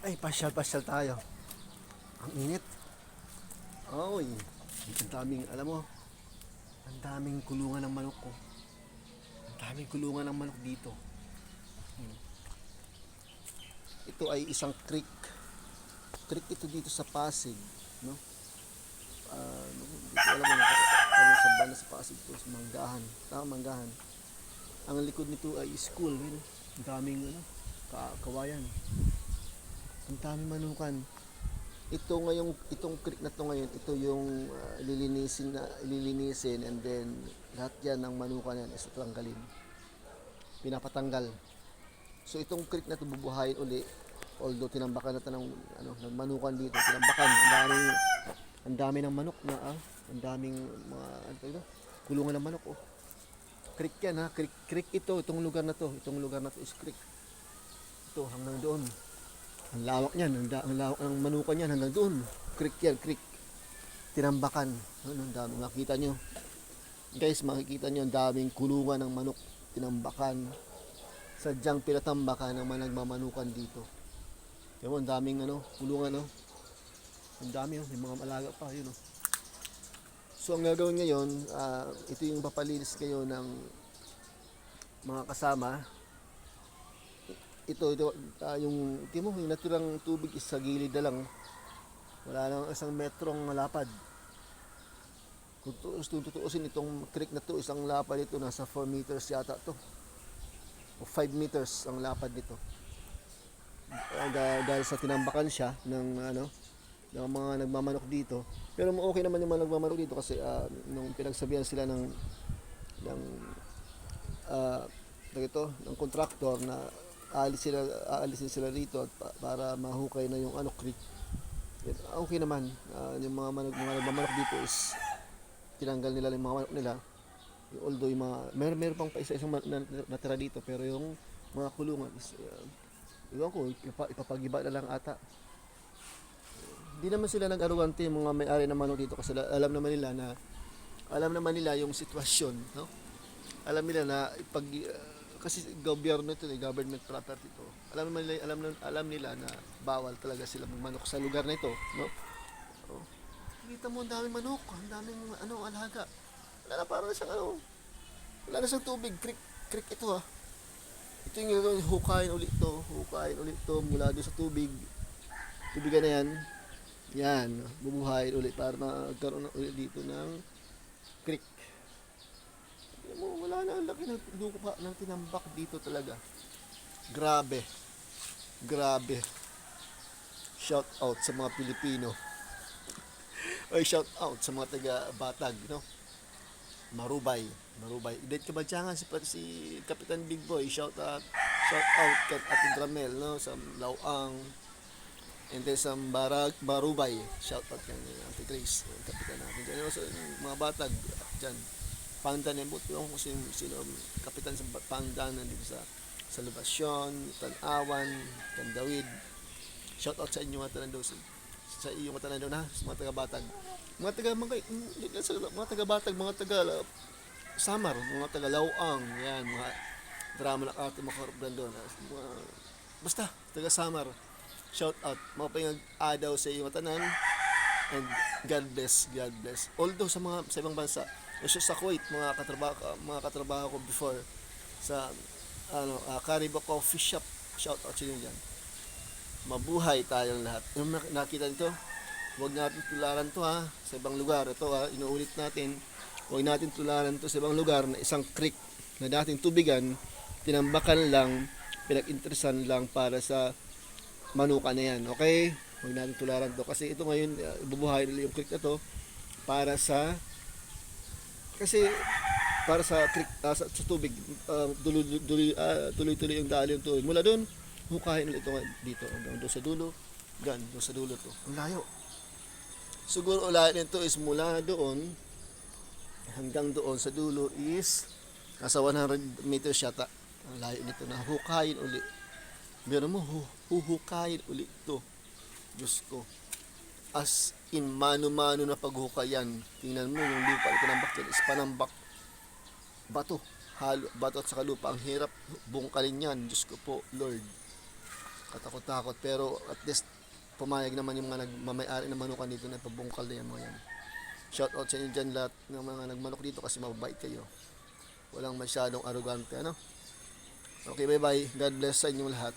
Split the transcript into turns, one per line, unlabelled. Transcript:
Ay, pasyal-pasyal tayo. Ang init. Oy, ang daming, alam mo, ang daming kulungan ng manok ko. Ang daming kulungan ng manok dito. Hmm. Ito ay isang creek. Creek ito dito sa Pasig, no? Ano, hindi ko alam ano, ano sa banda sa Pasig to, sa Manggahan. Tama, Manggahan. Ang likod nito ay school, yun. Ang daming, ano, ka kawayan. Ang daming manukan. Ito ngayong itong creek na to ngayon, ito yung ah, lilinisin na lilinisin and then lahat yan ng manukan yan is tatanggalin. Pinapatanggal. So itong creek na to bubuhayin uli. Although tinambakan na ng ano, ng manukan dito, tinambakan. Ang daming ang dami ng manok na ah, ang daming mga ano ito? kulungan ng manok oh. Creek yan ha, creek, creek ito, itong lugar na to, itong lugar na to is creek. Ito hanggang doon. Ang lawak niyan, ang, ang lawak ng manukan niyan hanggang doon. Creek yan, creek. Tinambakan. Ano, ang dami. Makita nyo. Guys, makikita nyo ang daming kulungan ng manok. Tinambakan. Sadyang pinatambakan ng mga nagmamanukan dito. Yan mo, ang daming ano, kulungan, no? Ang dami, oh. May mga malaga pa, yun, oh. So, ang gagawin ngayon, ah, ito yung papalinis kayo ng mga kasama ito, ito ah, yung timo yung naturang tubig is sa gilid na lang. Wala nang isang metrong lapad kung tuus, kung tutuusin itong creek na to isang lapad ito nasa 4 meters yata to. O 5 meters ang lapad nito. Dah- dahil sa tinambakan siya ng ano ng mga nagmamanok dito. Pero okay naman yung mga nagmamanok dito kasi ah, nung pinagsabihan sila ng ng uh, ito ng contractor na aalis sila aalisin sila rito at pa- para mahukay na yung ano creek. Okay naman Ah, yung mga manok mga nagmamanok dito is tinanggal nila yung mga manok nila. Although yung mga meron meron pang pa isa-isang natira dito pero yung mga kulungan is uh, iwan ko ipa, ipapagiba na lang ata. Hindi naman sila nag-arugante yung mga may-ari ng manok dito kasi la- alam naman nila na alam naman nila yung sitwasyon, no? Alam nila na pag uh, kasi gobyerno ito, eh, government property ito. Alam naman nila, alam alam nila na bawal talaga sila magmanok sa lugar na ito, no? Oh. Kita mo ang daming manok, ang daming ano alaga. Wala na parang siyang ano. Wala na siyang tubig, creek, creek ito ah. Ito yung gagawin, hukayin ulit ito, hukayin ulit ito mula doon sa tubig. Tubigan na yan. Yan, bubuhayin ulit para magkaroon ulit dito ng creek. Mo, wala na ang laki ng lupa ng tinambak dito talaga. Grabe. Grabe. Shout out sa mga Pilipino. Oy, shout out sa mga taga Batag, no? Marubay, Marubay. Date ka ba dyan si, si Kapitan Big Boy? Shout out, shout out kay Ate Dramel, no? Sa Lauang. And then sa Barag, Barubay. Shout out kay Ate Grace, Kapitan natin. Dyan, also, mga Batag, dyan. Pandan yan, buti yung kung sino, sino Kapitan sa Pandan, nandito sa sa Lubasyon, Tanawan, Tandawid. Shout out sa inyo mga tanando sa, sa iyo mga tanando na, sa mga taga Batag. Mga taga mga, mga taga Batag, mga taga Samar, mga taga Lawang, yan, mga drama na ate mga korban doon. Mga, basta, taga Samar. Shout out, mga pangag-adaw sa iyo mga tanan. And God bless, God bless. Although sa mga sa ibang bansa, also sa Kuwait, mga katrabaho mga katrabaho ko before sa ano, uh, Caribou Coffee Shop. Shout out sa inyo dyan. Mabuhay tayong lahat. Yung nak- nakita nito, huwag natin tularan to ha, sa ibang lugar. Ito ha, inuulit natin, huwag natin tularan to sa ibang lugar na isang creek na dating tubigan, tinambakan lang, pinag-interesan lang para sa manuka na yan. Okay? Huwag natin tularan to. Kasi ito ngayon, uh, ibubuhay nila yung creek na to para sa kasi para sa creek ah, sa, sa tubig uh, dulo, dulo, ah, tuloy-tuloy yung dali yung tubig. Mula doon hukahin ulit ito dito hanggang doon sa dulo. Gan doon sa dulo to. Ang layo. Siguro ulayan nito is mula doon hanggang doon sa dulo is nasa 100 meters yata ang layo nito. Na hukayin ulit. Meron mo hu, huhukayin ulit to. Diyos ko as in mano-mano na paghukayan tingnan mo yung lupa na tinambak dyan is panambak bato halo bato at saka lupa ang hirap bungkalin yan Diyos ko po Lord katakot-takot. Pero at least pumayag naman yung mga nagmamayari ng manukan dito na pabungkal na yung mga yan. Shout out sa inyo dyan lahat ng mga nagmanok dito kasi mababait kayo. Walang masyadong arugante, ano? Okay, bye-bye. God bless sa inyong lahat.